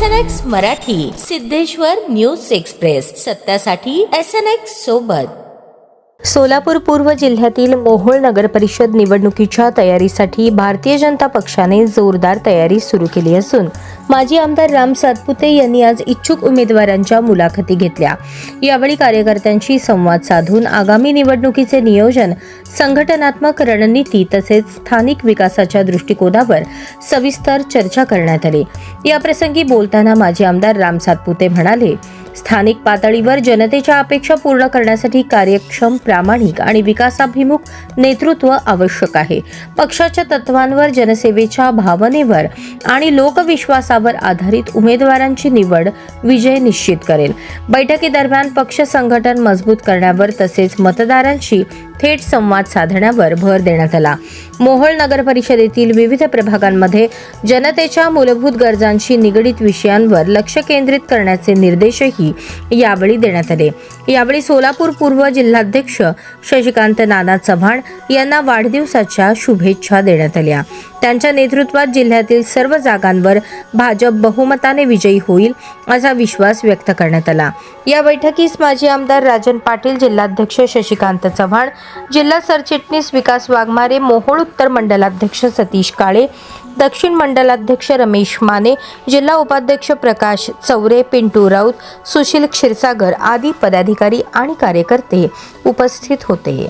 S N X Marathi Siddheshwar news express. सत्यासाठी S N X सोबत. सोलापूर पूर्व जिल्ह्यातील मोहोळ नगर परिषद निवडणुकीच्या तयारीसाठी भारतीय जनता पक्षाने जोरदार तयारी सुरू केली असून माजी आमदार राम सातपुते यांनी आज इच्छुक उमेदवारांच्या मुलाखती घेतल्या. यावेळी कार्यकर्त्यांशी संवाद साधून आगामी निवडणुकीचे नियोजन संघटनात्मक रणनीती तसेच स्थानिक विकासाच्या दृष्टिकोनावर सविस्तर चर्चा करण्यात आली. याप्रसंगी बोलताना माजी आमदार राम सातपुते म्हणाले स्थानिक पातळीवर जनतेच्या अपेक्षा पूर्ण करण्यासाठी कार्यक्षम प्रामाणिक आणि विकासाभिमुख नेतृत्व आवश्यक आहे. पक्षाच्या तत्वांवर जनसेवेच्या भावनेवर आणि लोकविश्वासावर आधारित उमेदवारांची निवड विजय निश्चित करेल. बैठकीदरम्यान पक्ष संघटन मजबूत करण्यावर तसेच मतदारांशी थेट संवाद साधण्यावर भर देण्यात आला. मोहोळ नगर परिषदेतील विविध प्रभागांमध्ये जनतेच्या मूलभूत गरजांशी निगडीत विषयांवर लक्ष केंद्रित करण्याचे निर्देशही यावेळी देण्यात आले. यावेळी सोलापूर पूर्व जिल्हाध्यक्ष शशिकांत नाना चव्हाण यांना वाढदिवसाच्या शुभेच्छा देण्यात आल्या. त्यांच्या नेतृत्वात जिल्ह्यातील सर्व जागांवर भाजप बहुमताने विजयी होईल असा विश्वास व्यक्त करण्यात आला. या बैठकीस माजी आमदार राजन पाटील जिल्हाध्यक्ष शशिकांत चव्हाण जिल्हा सरचिटणीस विकास वाघमारे मोहोळ उत्तर मंडलाध्यक्ष सतीश काळे दक्षिण मंडलाध्यक्ष रमेश माने जिल्हा उपाध्यक्ष प्रकाश चौरे पिंटू राऊत सुशील क्षीरसागर आदी पदाधिकारी आणि कार्यकर्ते उपस्थित होते.